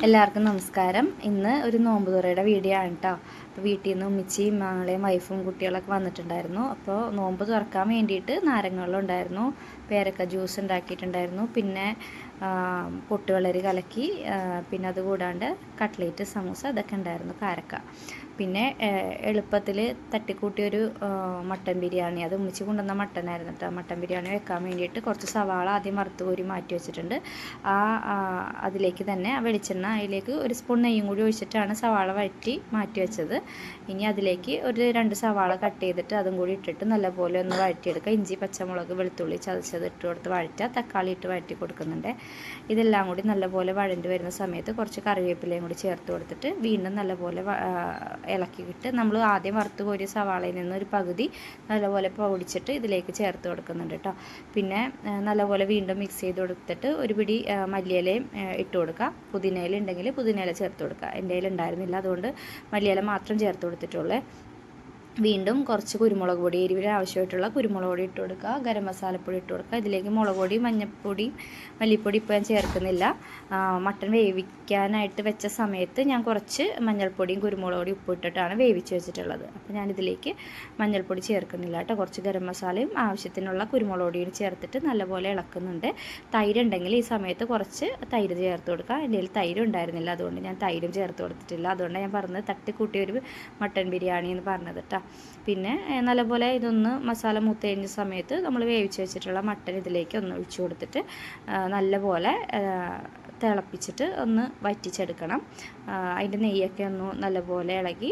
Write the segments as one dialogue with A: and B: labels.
A: എല്ലാവർക്കും നമസ്കാരം. ഇന്ന് ഒരു നോമ്പ് തുറയുടെ വീഡിയോ ആണ് കേട്ടോ അപ്പോൾ വീട്ടിൽ നിന്ന് ഉമ്മിച്ചിയും മകളെയും വൈഫും കുട്ടികളൊക്കെ വന്നിട്ടുണ്ടായിരുന്നു. അപ്പോൾ നോമ്പ് തുറക്കാൻ വേണ്ടിയിട്ട് നാരങ്ങളും ഉണ്ടായിരുന്നു. പേരക്ക ജ്യൂസ് ഉണ്ടാക്കിയിട്ടുണ്ടായിരുന്നു. പിന്നെ പൊട്ടുവളരി കലക്കി പിന്നെ അതുകൂടാണ്ട് കട്ട്ലേറ്റ് സമൂസ അതൊക്കെ ഉണ്ടായിരുന്നു കാരക്ക. പിന്നെ എളുപ്പത്തിൽ തട്ടിക്കൂട്ടിയൊരു മട്ടൻ ബിരിയാണി. അത് ഉമ്മിച്ച് കൊണ്ടുവന്ന മട്ടനായിരുന്നു കേട്ടോ മട്ടൻ ബിരിയാണി വെക്കാൻ വേണ്ടിയിട്ട് കുറച്ച് സവാള ആദ്യം വറുത്ത് കോരി മാറ്റി വെച്ചിട്ടുണ്ട്. ആ, അതിലേക്ക് തന്നെ ആ വെളിച്ചെണ്ണ അതിലേക്ക് ഒരു സ്പൂൺ നെയ്യും കൂടി ഒഴിച്ചിട്ടാണ് സവാള വഴറ്റി മാറ്റി വെച്ചത്. ഇനി അതിലേക്ക് ഒരു രണ്ട് സവാള കട്ട് ചെയ്തിട്ട് അതും കൂടി ഇട്ടിട്ട് നല്ലപോലെ ഒന്ന് വഴറ്റിയെടുക്കുക. ഇഞ്ചി പച്ചമുളക് വെളുത്തുള്ളി ചതച്ചത് ഇട്ട് കൊടുത്ത് വഴറ്റുക. തക്കാളി ഇട്ട് വഴറ്റി കൊടുക്കുന്നുണ്ട്. ഇതെല്ലാം കൂടി നല്ലപോലെ വഴണ്ടി വരുന്ന സമയത്ത് കുറച്ച് കറിവേപ്പിലയും കൂടി ചേർത്ത് കൊടുത്തിട്ട് വീണ്ടും നല്ലപോലെ ഇളക്കിയിട്ട് നമ്മൾ ആദ്യം വറുത്ത് കോരിയ സവാളയിൽ നിന്ന് ഒരു പകുതി നല്ലപോലെ പൊടിച്ചിട്ട് ഇതിലേക്ക് ചേർത്ത് കൊടുക്കുന്നുണ്ട് കേട്ടോ പിന്നെ നല്ലപോലെ വീണ്ടും മിക്സ് ചെയ്ത് കൊടുത്തിട്ട് ഒരു പിടി മല്ലിയിലയും ഇട്ട് കൊടുക്കുക. പുതിനയില ഉണ്ടെങ്കിൽ പുതിനയില ചേർത്ത് കൊടുക്കുക. എന്റെ കയ്യിൽ ഉണ്ടായിരുന്നില്ല. അതുകൊണ്ട് മല്ലിയില മാത്രം ചേർത്ത് കൊടുത്തിട്ടുള്ളേ. വീണ്ടും കുറച്ച് കുരുമുളക് പൊടി എരിവിന് ആവശ്യമായിട്ടുള്ള കുരുമുളക് പൊടി ഇട്ട് കൊടുക്കുക. ഗരം മസാലപ്പൊടി ഇട്ട് കൊടുക്കുക. ഇതിലേക്ക് മുളക് പൊടി മഞ്ഞൾപ്പൊടി മല്ലിപ്പൊടി ഇപ്പോൾ ഞാൻ ചേർക്കുന്നില്ല. മട്ടൺ വേവിക്കാനായിട്ട് വെച്ച സമയത്ത് ഞാൻ കുറച്ച് മഞ്ഞൾപ്പൊടിയും കുരുമുളക് പൊടി ഉപ്പ് ഇട്ടിട്ടാണ് വേവിച്ച് വെച്ചിട്ടുള്ളത്. അപ്പോൾ ഞാനിതിലേക്ക് മഞ്ഞൾപ്പൊടി ചേർക്കുന്നില്ല കേട്ടോ. കുറച്ച് ഗരം മസാലയും ആവശ്യത്തിനുള്ള കുരുമുളക് പൊടിയും ചേർത്തിട്ട് നല്ലപോലെ ഇളക്കുന്നുണ്ട്. തൈര് ഉണ്ടെങ്കിൽ ഈ സമയത്ത് കുറച്ച് തൈര് ചേർത്ത് കൊടുക്കുക. എന്റെ കയ്യിൽ തൈര് ഉണ്ടായിരുന്നില്ല. അതുകൊണ്ട് ഞാൻ തൈരും ചേർത്ത് കൊടുത്തിട്ടില്ല. അതുകൊണ്ടാണ് ഞാൻ പറഞ്ഞത് തട്ടിക്കൂട്ടിയൊരു മട്ടൺ ബിരിയാണി എന്ന് പറഞ്ഞത് കേട്ടോ. പിന്നെ നല്ലപോലെ ഇതൊന്ന് മസാല മൂത്ത് കഴിഞ്ഞ സമയത്ത് നമ്മൾ വേവിച്ച് വെച്ചിട്ടുള്ള മട്ടൻ ഇതിലേക്ക് ഒന്ന് ഒഴിച്ചു കൊടുത്തിട്ട് നല്ലപോലെ തിളപ്പിച്ചിട്ട് ഒന്ന് വറ്റിച്ചെടുക്കണം. അതിന്റെ നെയ്യൊക്കെ ഒന്ന് നല്ലപോലെ ഇളകി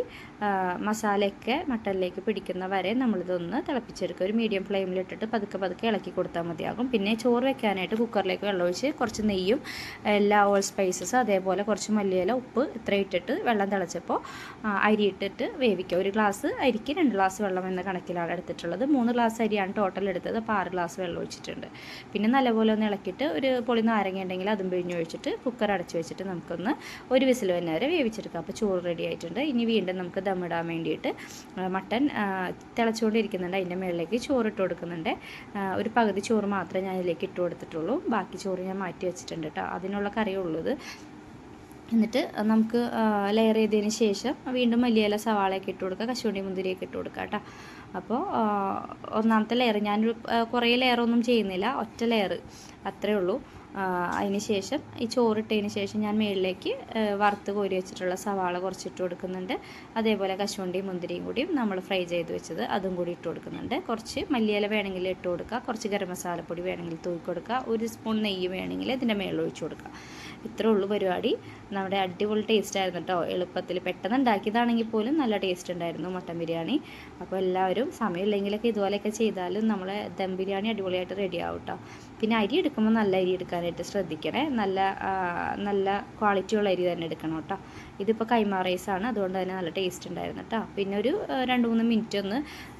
A: മസാലയൊക്കെ മട്ടനിലേക്ക് പിടിക്കുന്ന വരെ നമ്മളിതൊന്ന് തിളപ്പിച്ചെടുക്കുക. ഒരു മീഡിയം ഫ്ലെയിമിലിട്ടിട്ട് പതുക്കെ പതുക്കെ ഇളക്കി കൊടുത്താൽ മതിയാകും. പിന്നെ ചോറ് വെക്കാനായിട്ട് കുക്കറിലേക്ക് വെള്ളമൊഴിച്ച് കുറച്ച് നെയ്യും എല്ലാ ഓൾ സ്പൈസസ് അതേപോലെ കുറച്ച് മല്ലിയില ഉപ്പ് ഇത്ര ഇട്ടിട്ട് വെള്ളം തിളച്ചപ്പോൾ അരി ഇട്ടിട്ട് വേവിക്കുക. ഒരു ഗ്ലാസ് അരിക്ക് രണ്ട് ഗ്ലാസ് വെള്ളം എന്ന കണക്കിലാണ് എടുത്തിട്ടുള്ളത്. മൂന്ന് ഗ്ലാസ് അരിയാണ് ടോട്ടൽ എടുത്തത്. അപ്പോൾ ആറ് ഗ്ലാസ് വെള്ളം ഒഴിച്ചിട്ടുണ്ട്. പിന്നെ നല്ലപോലെ ഒന്ന് ഇളക്കിയിട്ട് ഒരു പൊളി നാരങ്ങ ഉണ്ടെങ്കിൽ അതും പിഴിഞ്ഞ് ഒഴിച്ചിട്ട് കുക്കർ അടച്ചു വെച്ചിട്ട് നമുക്കൊന്ന് ഒരു വിസിൽ വന്നെ വരെ വേവിച്ചെടുക്കാം. അപ്പോൾ ചോറ് റെഡി ആയിട്ടുണ്ട്. ഇനി വീണ്ടും നമുക്ക് ദമ്മിടാൻ വേണ്ടിയിട്ട് മട്ടൻ തിളച്ചുകൊണ്ടിരിക്കുന്നുണ്ട്. അതിന്റെ മുകളിലേക്ക് ചോറ് ഇട്ട് കൊടുക്കുന്നുണ്ട്. ഒരു പകുതി ചോറ് മാത്രമേ ഞാൻ ഇതിലേക്ക് ഇട്ട് കൊടുത്തിട്ടുള്ളൂ. ബാക്കി ചോറ് ഞാൻ മാറ്റി വെച്ചിട്ടുണ്ട് കേട്ടോ. അതിനുള്ള കറിയുള്ളത്. എന്നിട്ട് നമുക്ക് ലെയർ ചെയ്തതിന് ശേഷം വീണ്ടും മല്ലിയില സവാളയൊക്കെ ഇട്ട് കൊടുക്കുക കശുവണ്ടി മുന്തിരിയൊക്കെ ഇട്ട് കൊടുക്കുക കേട്ടോ. അപ്പോൾ ഒന്നാമത്തെ ലെയർ ഞാനൊരു കുറേ ലെയറൊന്നും ചെയ്യുന്നില്ല. ഒറ്റ ലെയർ അത്രേ ഉള്ളൂ. അതിന് ശേഷം ഈ ചോറിട്ടതിന് ശേഷം ഞാൻ മുകളിലേക്ക് ആ, വറുത്ത് കോരി വെച്ചിട്ടുള്ള സവാള കുറച്ചിട്ട് കൊടുക്കുന്നുണ്ട്. അതേപോലെ കശുവണ്ടിയും മുന്തിരിയും കൂടിയും നമ്മൾ ഫ്രൈ ചെയ്ത് വെച്ചത് അതും കൂടി ഇട്ട് കൊടുക്കുന്നുണ്ട്. കുറച്ച് മല്ലിയില വേണമെങ്കിൽ ഇട്ട് കൊടുക്കുക. കുറച്ച് ഗരം മസാലപ്പൊടി വേണമെങ്കിൽ തൂക്കി കൊടുക്കുക. ഒരു സ്പൂൺ നെയ്യ് വേണമെങ്കിൽ ഇതിന്റെ മേളിൽ ഒഴിച്ച് കൊടുക്കുക. ഇത്രേ ഉള്ളൂ പരിപാടി. നമ്മുടെ അടിപൊളി ടേസ്റ്റ് ആയിരുന്നു കേട്ടോ എളുപ്പത്തിൽ പെട്ടെന്ന് ഉണ്ടാക്കിയതാണെങ്കിൽ പോലും നല്ല ടേസ്റ്റ് ഉണ്ടായിരുന്നു മട്ടൻ ബിരിയാണി. അപ്പോൾ എല്ലാവരും സമയമില്ലെങ്കിലൊക്കെ ഇതുപോലെയൊക്കെ ചെയ്താലും നമ്മളെ ദം ബിരിയാണി അടിപൊളിയായിട്ട് റെഡി ആവും കേട്ടോ പിന്നെ അരി എടുക്കുമ്പോൾ നല്ല അരി എടുക്കാനായിട്ട് ശ്രദ്ധിക്കണേ. നല്ല നല്ല ക്വാളിറ്റിയുള്ള അരി തന്നെ എടുക്കണം കേട്ടോ ഇതിപ്പോൾ കൈമാ റൈസാണ് അതുകൊണ്ട് തന്നെ നല്ല ടേസ്റ്റ് ഉണ്ടായിരുന്നു കേട്ടോ പിന്നെ ഒരു രണ്ട് മൂന്ന് മിനിറ്റ് ഒന്ന്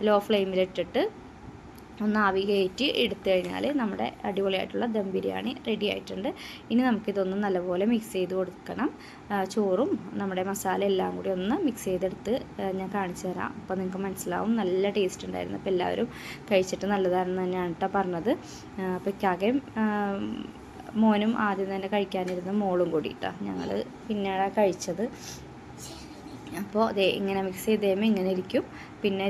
A: ലോ ഫ്ലെയിമിലിട്ടിട്ട് ഒന്ന് ആവി കയറ്റി എടുത്തു കഴിഞ്ഞാൽ നമ്മുടെ അടിപൊളിയായിട്ടുള്ള ദം ബിരിയാണി റെഡി ആയിട്ടുണ്ട്. ഇനി നമുക്കിതൊന്ന് നല്ലപോലെ മിക്സ് ചെയ്ത് കൊടുക്കണം. ചോറും നമ്മുടെ മസാല എല്ലാം കൂടി ഒന്ന് മിക്സ് ചെയ്തെടുത്ത് ഞാൻ കാണിച്ചു തരാം. അപ്പോൾ നിങ്ങൾക്ക് മനസ്സിലാവും നല്ല ടേസ്റ്റ് ഉണ്ടായിരുന്നു. അപ്പോൾ എല്ലാവരും കഴിച്ചിട്ട് നല്ലതാണെന്ന് തന്നെയാണ് കേട്ടോ പറഞ്ഞത്. അപ്പോൾ ഇക്കാകെയും മോനും ആദ്യം തന്നെ കഴിക്കാനിരുന്ന മോളും കൂടി കേട്ടോ ഞങ്ങൾ പിന്നെയാണ് കഴിച്ചത്. അപ്പോൾ അതെ ഇങ്ങനെ മിക്സ് ചെയ്ത് കഴിയുമ്പോൾ ഇങ്ങനെ ഇരിക്കും. പിന്നെ